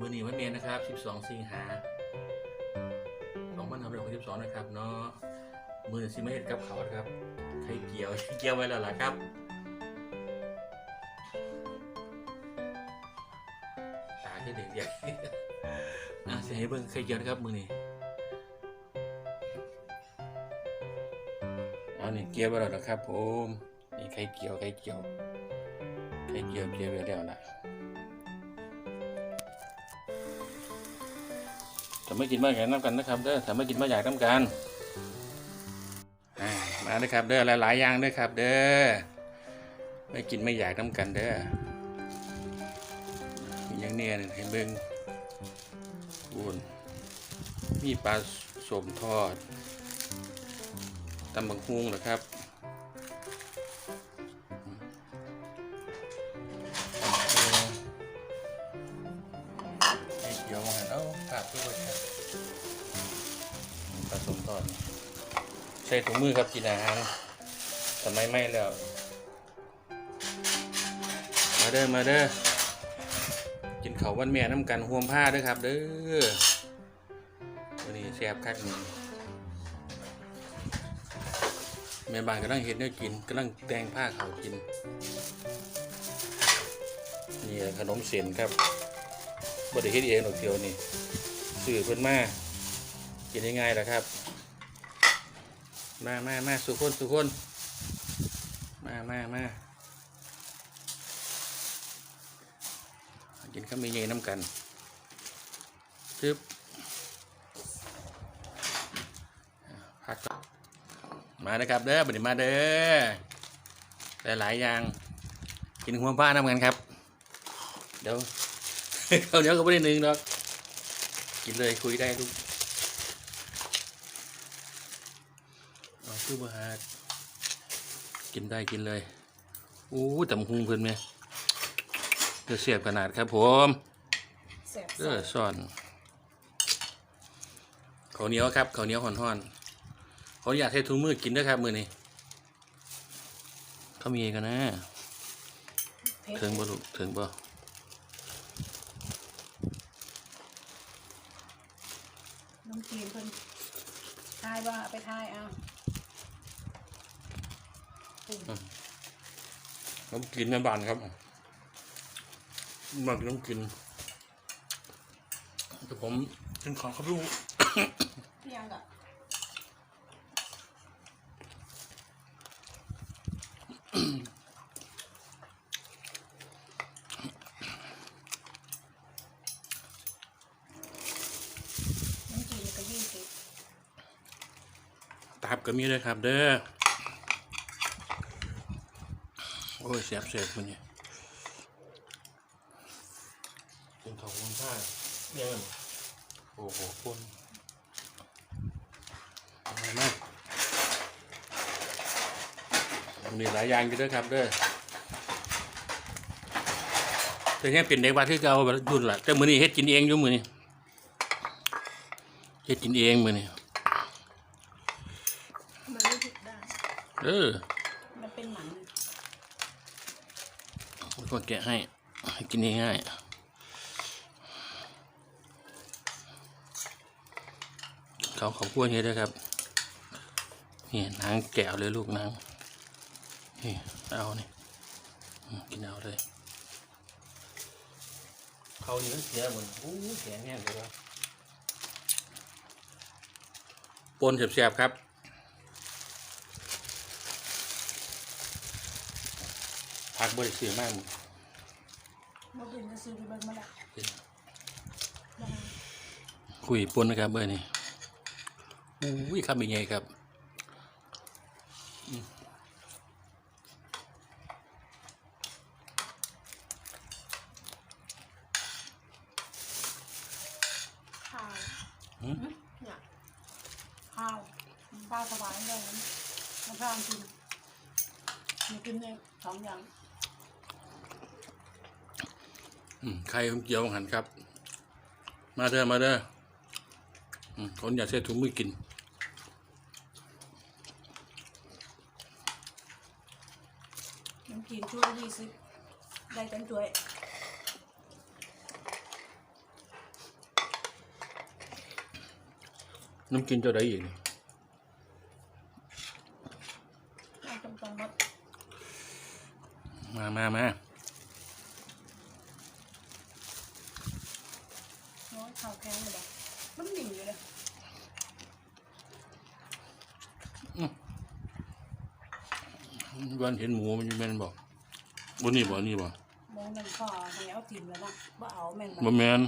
มือนีวันเมียนะครับ 12 สิงหา2562นะครับเนาะมือสิไม่เห็นกับเขาครับใครเกี่ยวเกี่ยวไว้แล้วล่ะครับตาคือเด็กใหญ่อะจะให้เบิ่งใครเกี่ยวนะครับมือนี้เอานี่เกี่ยวไว้แล้วนะครับผมนี่ใครเกี่ยวใครเกี่ยวใครเกี่ยวเกี่ยวไว้แล้วล่ะ ถ้าไม่กินมาอยากน้ำกันนะครับเด้อถ้าไม่กินมาอยากน้ำกันมาเด้อครับเด้อหลายๆอย่างเด้อครับ เด้อไม่กินไม่อยากน้ำกันเด้อมีอย่างเนี้ยนี่เห็นเบิ่งบุญมีปลาสมทอดตำบังฮุงนะครับ ใช้ถุงมือครับกินอาหารสมัยไม่แล้ว มาเด้อมาเด้อกินเขาววันแม่น้ำกันห่วมผ้าด้วยครับ เด้อวันนี้แซ่บคักนี่งแม่บ้านกำลังเห็ดเนี่ยกินกำลังแต่งผ้าเขากินนี่ขนมเส้นครับบดเฮ็ดเองหรอกเดียวนี่ซื้อเพิ่อนมากินง่ายๆแหละครับ มามามาสุคนสุคนมามามากินข้าวมีเย็นน้ำกันซึบพักก่อมาเด้อครับเด้อบัดนี้มาเด้อหลายๆอย่าง กินหัวผ้าน้ำกันครับ เดี๋ยวเขาเนียวก็ไม่ได้หนึ่งดอกกินเลยคุยได้ลูกเอา คือบาหาดกินได้กินเลยอู้ตำหุงเพิ่นไหมเดือเสียบขนาดครับผมแสบเออซ่อนข้าวเหนียวครับข้าวเหนียวห่อนๆเขาอยากให้ทุกมือกินด้วยครับมือนี้เขามีกันนะเผ็ดถึงบ่ลูกถึงบ่น้ำจีนเพิ่นทายว่าเอาไปทายเอาปุ่ม น้ำกินแม่บ้านครับมักน้ำกินแต่ผมกินของครับลูกพี่ยังกะน้ำจีนก็ยี่สิบตับก็มีเลยครับเด้อ โอ้ยเสียบเสียบมันนี่กินของคุณผ้าเนี่ยมันโอ้โหคนอะไรมากมีหลายอย่างอยู่ด้วยครับเด้อแต่เนี่ยเป็นเด็กวัดที่เก่าแบบรุ่นละแต่มือนี้เฮ็ดกินเองอยู่มือนี้เฮ็ดกินเองมือนี้มันไม่ผิดได้เออมันเป็นหมั นผมก็แกะให้ให้ กินง่ายๆเขาเขาคั่วนี้ด้วยครับ นี่นางแกะเอาเลยลูกนางนี่เอานี่อืมกินเอาเลยเขานี่มันเสียเหมือนโอ้ยแข็งแห้งเลยครับปนเสียบๆครับ พัก บริสุทธิ์มากมึงมาเป็นจะซื้อไปเบิ่งมาละมาคุยปนนะครับเบอร์นี่อุ้ยครับเป็นไงครับข้าวหืมเนี่ยข้าวข้าวถวายเลยนะมะพร้าวกินมันกินเนี่ยสองอย่าง ไข่ผมเจียวหันครับ มาเด้อมาเด้อคนอยากใช้ถุงมือกินน้ำกินช่วยยี่สิบได้ตั้งด้วยน้ำกินจะได้อีกนี่มามามา น้อยข้าวแข็งเลยบ่มันหนิ่งอยู่เลยวันเห็นหมูมันอยู่แม่นบอกบนนี่บ่นี่บ่หมองนั่นพ่อให้เอาทิ่มแล้วนะบ่เอาแม่นบ่บ่แม่น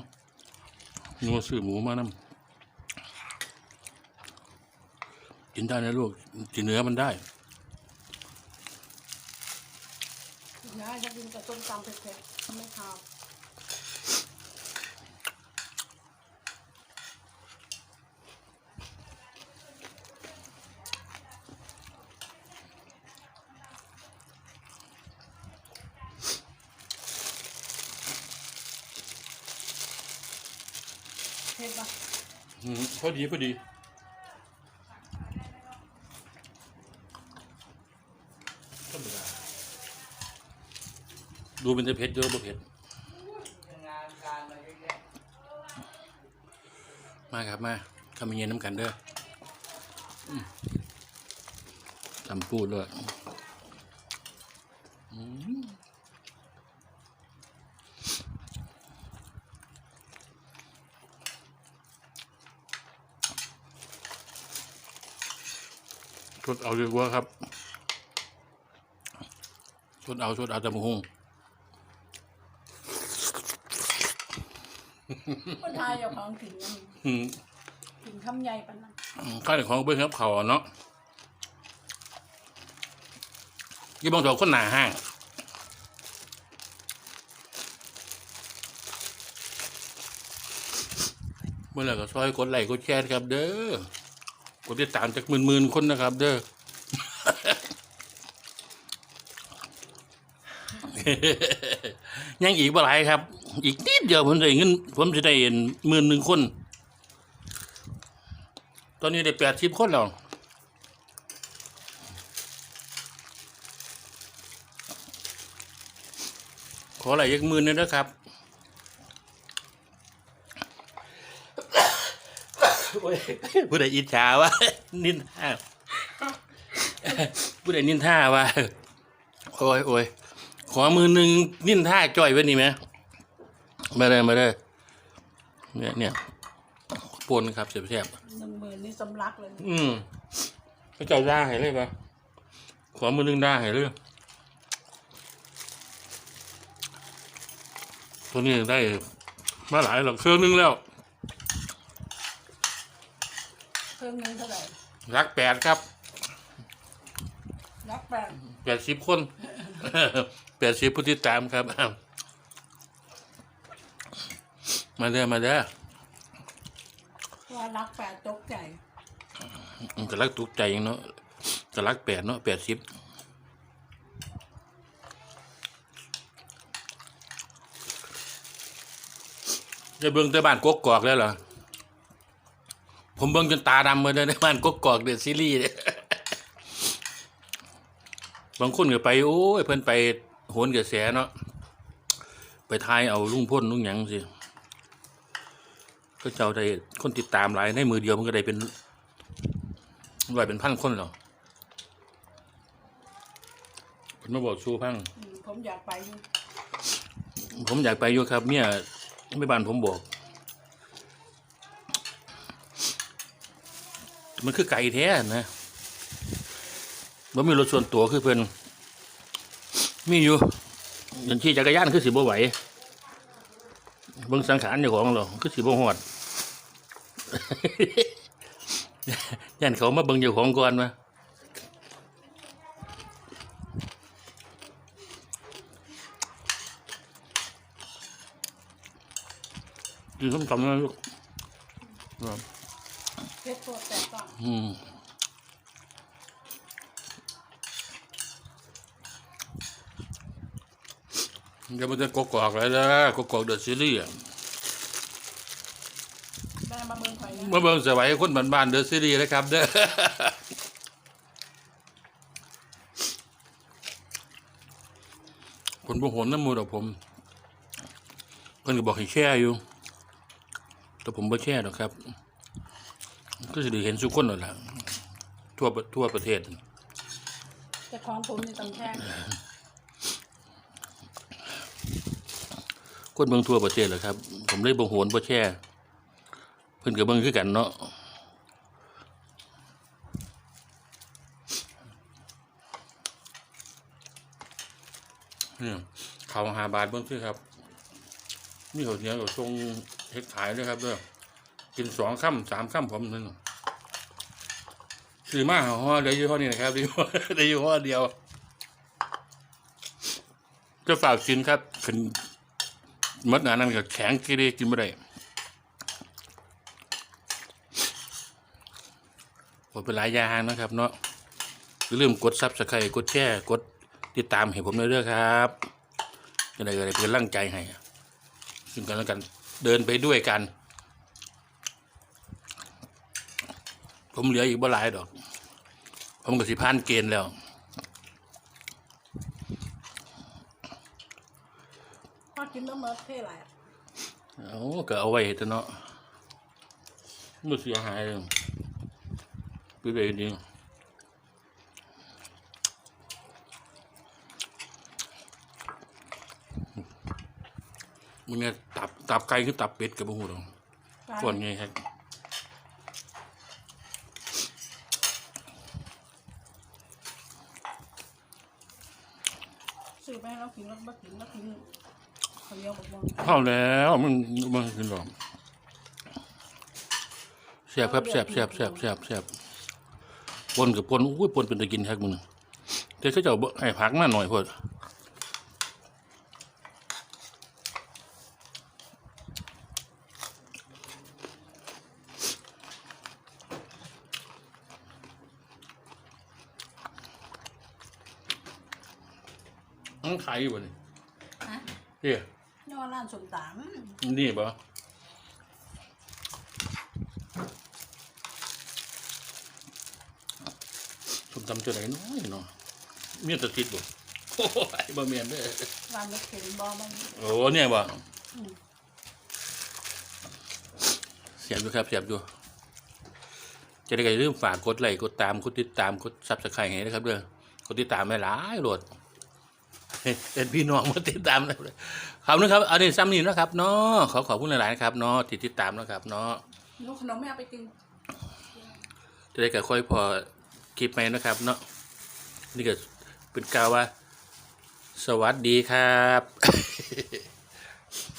นัวซื้อหมูมานำกินได้นะลูกกินเนื้อมันได้ยายจะกินกับส้มตำเผ็ดๆไม่ข้าว เผ็ดปะ อืม พอดีพอดีธรรมดาดูเป็นจะเผ็ดเยอะบ่เผ็ดมาครับมาข้ามเย็นน้ำกันเด้ออืมตำพูดด้วย ดเอาดีกว่าครับชดเอาชดเอาแต่หมูหุ้งคนไทยเอาของกินกันอืมกินคำใหญ่ปานนั้นข้าวของเบิ้งครับเขาเนาะยี่บางตัวคนหนาห้างเมื่อไหร่ก็ซอยกดไลค์กดแชร์ครับเด้อ กดติดตามจากหมื่นๆคนนะครับ เด้อยังอีกบ่หลายครับ อีกนิดเดียวผมจะได้เงินผมจะได้เห็นหมื่นหนึ่งคน ตอนนี้ได้แปดสิบคนแล้วขออะไรยักมื่นนึงนะครับ โอ้ย ผู้ใดอิจฉาวะนินท่าผู้ใดนินท่าวะโอ้ยโอ้ยขอมือหนึ่งนินท่าจ่อยไว้นี่ไหมมาเลยมาเลยเนี่ยเนี่ยปนครับเสียบเสียบหนึ่งหมื่นนี่สำลักเลย อืมก็เจ้าได้ให้เลยปะขอมือหนึงได้ให้เลยตัวนี้ได้มาหลายหรอกเครื่องนึงแล้ว เครื่องนึงเท่าไหร่รักแปดครับรักแปดแปดสิบคนแปดสิบผู้ติดตามครับอ้าวมาเด้อมาเด้อว่ารักแปดตกใจอืมก็รักตุกใจเนาะก็รักแปดเนาะแปดสิบจะเบิ่งแต่บ้านกกกอกแล้วเหรอ ผมเบิ่งจนตาดำมาเลยในบ้านกกกอกเดอะซีรีส์เนี่ยบางคนก็ไป โอ้ยเพิ่นไปโหนกระแสเนาะไปทายเอาลุงพ่นลุงหยังสิก็เจ้าได้คนติดตามหลายในมือเดียวมันก็ได้เป็นร้อยเป็นพันคนหรอกผมมาบอกชูพังอืมผมอยากไปอยู่ ผมอยากไปอยู่ครับ เนี่ยไม่บ้านผมบอก มันคือไก่แท้นะมันมีรถส่วนตัวคือเพิ่นมีอยู่ย่างที่จักรยานคือสิบ่ไหวเบิ่งสังขารเจ้าของหรอคือสิบ่ฮอดย่านเขามาเบิ่งเจ้าของก่อนมากินส้มตำนะลูก เพชรตัวแตกต่างอืมเดี๋ยวมันจะกกอกเลยนะกกอกเดอะซีรีส์อะแม่มาเมืองไทยนะเมื่อเบิ่งสวัยคนบ้านๆเดอะซีรีส์นะครับเด้อ คนบ่โหนน้ำมูดอกผมเพิ่นก็บอกให้แช่อยู่ แต่ผมบ่แช่หรอกครับ ก็จะได้เห็นทุกคนเลยล่ะทั่วประทั่วประเทศแต่ของผมในตำแท่งคนเมืองทั่วประเทศเลยครับ ผมได้บ่โหนบ่แช่ เพิ่นกับเบิ่งคือกันเนาะเนี่ยเขาวหาบาทเบิ่งคือครับ นี่เขาวเหนียวกับทรงเฮ็ดขายเลยครับเด้อ กินสองค่ำสามค่ำผมนึงซื้อมาห่อเดียวยี่ห้อนี้นะครับได้ยี่ห้อได้ยี่ห้อเดียวจะฝากกินครับขึ้นมดงานั้นก็แข็งกิเลกินไม่ได้กดเป็นหลายอย่างนะครับเนาะอย่าลืมกดซับสไครต์กดแชร์กดติดตามให้ผมเรื่อยๆครับจะได้ก็ได้เป็นร่างใจให้ซึ่งกันและกันเดินไปด้วยกัน ผมเหลืออีกบ่หลายดอก ผมก็สิผ่านเกณฑ์แล้วพอกินแล้วเมิร์ดเท่ไรอะเอาก็เอาไว้แต่เนาะมันเสียหายเลยไปเลยดีมึงเนี่ยตับตับไก่คือตับเป็ดกับพวกหูหรอกส่วนไงครับ ซื้อไปให้เรา กินแล้วมากินแล้วกินเขาเลี้ยวบอกว่าเข้าแล้วมันมันกินหรอกแซ่บครับแซ่บแซ่บแซ่บแซ่บแซ่บปนกับปนอุ้ยปนเป็นตะกินครับมึงแต่เขาเจะให้พักมาหน่อยพอด มันขายอยู่บ่นี่ฮะเนี่ยย่อร้านสมตามนี่ปะส้มตำตัวไหนน้อยเนาะเมียนตะติดบ่โอ้ยบ่เมียนเด้อร้านเล็กเข็นบอมันโอ้เนี่ยบ่เสียบอยู่ครับเสียบอยู่จะได้ก็อย่าลืมฝากกดไลค์กดตามกดติดตามกดซับสไครต์ให้นะครับเด้อกดติดตามไม่หลายโหลด เป็นพี่น้องมาติดตามนะครับขอบคุณครับเอาเดี๋ยวซ้ำนี้นะครับเนาะขอขอบคุณหลายๆนะครับเนาะที่ติดตามนะครับเนาะลูกขนมไม่เอาไปกินจะได้กับค่อยพอคลิปไหมนะครับ เนาะนี่ก็เป็นกล่าวว่า สวัสดีครับ